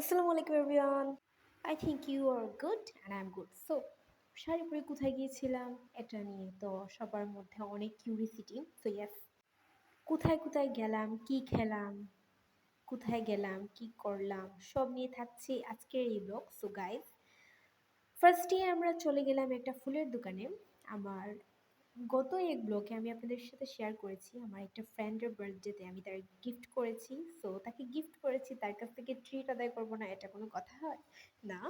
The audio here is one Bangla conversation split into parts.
আসসালামু আলাইকুম everyone. I think you are good and I am good so sari পরে কোথায় গিয়েছিলাম? এটা নিয়ে তো সবার মধ্যে অনেক কিউরিসিটি সো ইয়াস কোথায় কোথায় গেলাম? কি খেলাম? কোথায় গেলাম? কি করলাম? সব নিয়ে থাকছে আজকের এই ব্লগ সো গাইজ ফার্স্টে আমরা চলে গেলাম একটা ফুলের দোকানে। আমার গত এক ব্লগে আমি আপনাদের সাথে শেয়ার করেছি আমার একটা ফ্রেন্ডের বার্থডেতে আমি তার গিফট করেছি। সো তাকে গিফট করেছি, তার কাছ থেকে ট্রিট আদায় করব না, এটা কোনো কথা হয় না।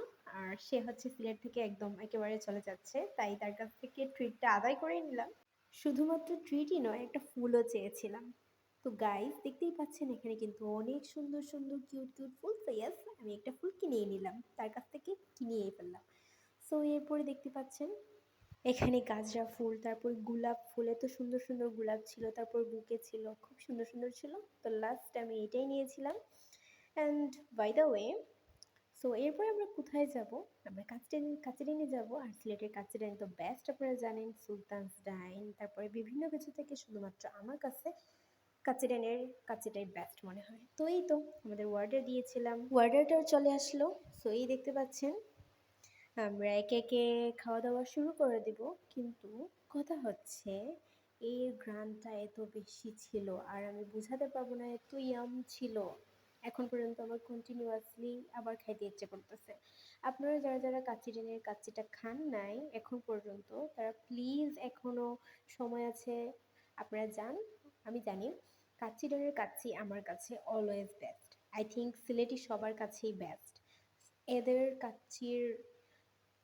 আর সে হচ্ছে সিলেট থেকে একদম একেবারে চলে যাচ্ছে, তাই তার কাছ থেকে ট্রিটটা আদায় করে নিলাম। শুধুমাত্র ট্রিটই নয়, একটা ফুলও চেয়েছিলাম। তো গাইজ দেখতেই পাচ্ছেন এখানে কিন্তু অনেক সুন্দর সুন্দর কিউট কিউট ফুল। তো ইয়াস আমি একটা ফুল কিনেই নিলাম, তার কাছ থেকে কিনিয়েই ফেললাম। সো এরপরে দেখতে পাচ্ছেন এখানে গাজরা ফুল, তারপর গোলাপ ফুল, এত সুন্দর সুন্দর গোলাপ ছিল, তারপর বুকে ছিল, খুব সুন্দর সুন্দর ছিল। তো লাস্ট আমি এটাই নিয়েছিলাম। And by the way so এরপরে আমরা কোথায় যাব? আমরা কাচিরান কাচিরানে যাব। আর সিলেটের কাচিরানি তো বেস্ট আপনারা জানেন, সুলতানস ডাইন, তারপরে বিভিন্ন কিছু থেকে শুধুমাত্র আমার কাছে কাচিরানের কাচিটাই বেস্ট মনে হয়। তো এই তো, আমাদের ওয়ার্ডার দিয়েছিলাম। ওয়ার্ডারটাও চলে আসলো। সো এই দেখতে পাচ্ছেন আমরা একে একে খাওয়া দাওয়া শুরু করে দেব। কিন্তু কথা হচ্ছে এই গ্রানটা এত বেশি ছিল আর আমি বোঝাতে পারব না, এত ইয়াম ছিল। এখন পর্যন্ত আমার কন্টিনিউয়াসলি আবার খাইতে ইচ্ছে করতেছে। আপনারা যারা যারা কাচ্চি ডিনের কাচ্চিটা খান নাই, এখন পর্যন্ত তারা প্লিজ এখনও সময় আছে। আপনারা যান, আমি জানি কাচ্চি ডিনের কাচ্চি আমার কাছে always best I think Sylheti সবার কাছেই বেস্ট এদের কাচ্চির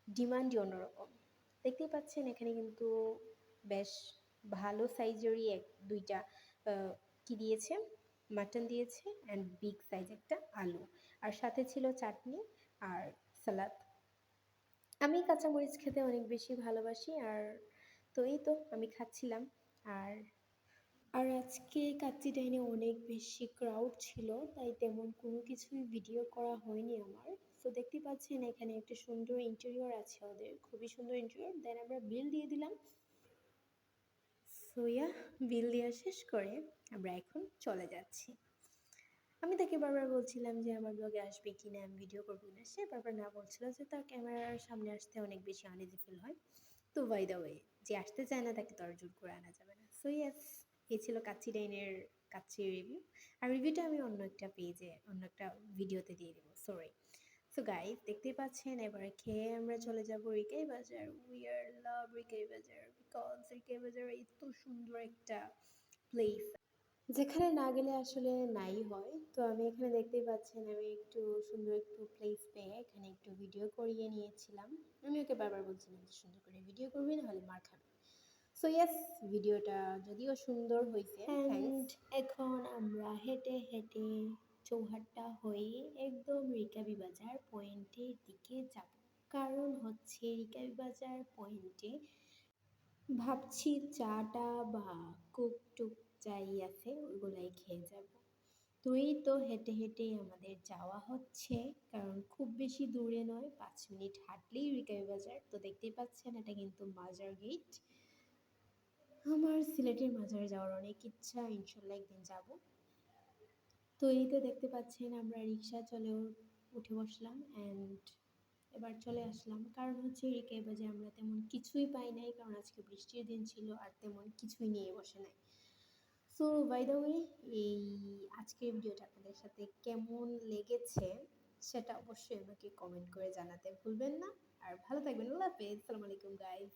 ডিমান্ডই অন্যরকম। দেখতেই পাচ্ছেন, এখানে কিন্তু বেশ ভালো সাইজেরই এক, দুইটা কি দিয়েছে? মাটন দিয়েছে অ্যান্ড বিগ সাইজ একটা আলু। আর সাথে ছিল চাটনি আর সালাদ আমি কাঁচামরিচ খেতে অনেক বেশি ভালোবাসি আর তো এই তো, আমি খাচ্ছিলাম। আর আর আজকে কাচ্চি ডাইনে অনেক বেশি ক্রাউড ছিল, তাই তেমন কোনো কিছুই ভিডিও করা হয়নি আমার। তো দেখতে পাচ্ছেন এখানে একটা সুন্দর ইন্টেরিয়র আছে ওদের। খুবই সুন্দর ইন্টেরিয়র দেন আমরা বিল দিয়ে দিলাম। সোয়া বিল দেওয়া শেষ করে আমরা এখন চলে যাচ্ছি। আমি তাকে বারবার বলছিলাম যে আমার ব্লগে আসবে কি না আমি ভিডিও করব না সে বারবার না বলছিল যে তার ক্যামেরার সামনে আসতে অনেক বেশি আনইজি ফিল হয়। তো বাই দ্য ওয়ে যে আসতে চায় না তাকে তো আর জোর করে আনা যাবে না। সো ইয়াস এই ছিল কাচ্চি ডাইনের কাচ্চি রিভিউ আর রিভিউটা আমি অন্য একটা পেজে অন্য একটা ভিডিওতে দিয়ে দেবো। সরি সো গাইজ দেখতেই পাচ্ছেন এবারে খেয়ে আমরা চলে যাব রিকাই বাজার। উই আর লাভ রিকাই বাজার বিকজ রিকাই বাজার এত সুন্দর একটা প্লেস যেখানে না গেলে আসলে নাই হয়। তো আমি এখানে দেখতেই পাচ্ছেন আমি একটু সুন্দর একটু প্লেস পেয়ে এখানে একটু ভিডিও করিয়ে নিয়েছিলাম। আমি ওকে বারবার বলছিলাম যে সুন্দর করে ভিডিও করবি না হলে মার খাবে। সো ইয়েস ভিডিওটা যদিও সুন্দর হয়েছে এখন আমরা হেঁটে হেঁটে চৌহাট্টা হয়ে একদম রিকাবি বাজার পয়েন্টের দিকে যাব। কারণ হচ্ছে রিকাবি বাজার পয়েন্টে ভাবছি চাটা বা কুক টুক যাই আছে, ওইগুলাই খেয়ে যাব। তুই তো হেঁটে হেঁটে আমাদের যাওয়া হচ্ছে, কারণ খুব বেশি দূরে নয়, পাঁচ মিনিট হাঁটলেই রিকাবি বাজার। তো দেখতেই পাচ্ছেন, এটা কিন্তু মাজার গেট আমার সিলেটের মাজারে যাওয়ার অনেক ইচ্ছা, ইনশাল্লাহ একদিন যাব। তো এইতে দেখতে পাচ্ছেন আমরা রিক্সা চলেও উঠে বসলাম অ্যান্ড এবার চলে আসলাম। কারণ হচ্ছে রিকাই বাজে আমরা তেমন কিছুই পাই নাই, কারণ আজকে বৃষ্টির দিন ছিল আর তেমন কিছুই নিয়ে বসে নাই। সো বাই দ্য ওয়ে এই আজকের ভিডিওটা আপনাদের সাথে কেমন লেগেছে সেটা অবশ্যই আমাকে কমেন্ট করে জানাতে ভুলবেন না। আর ভালো থাকবেন, আল্লাহ হাফেজ আসসালামু আলাইকুম গাইজ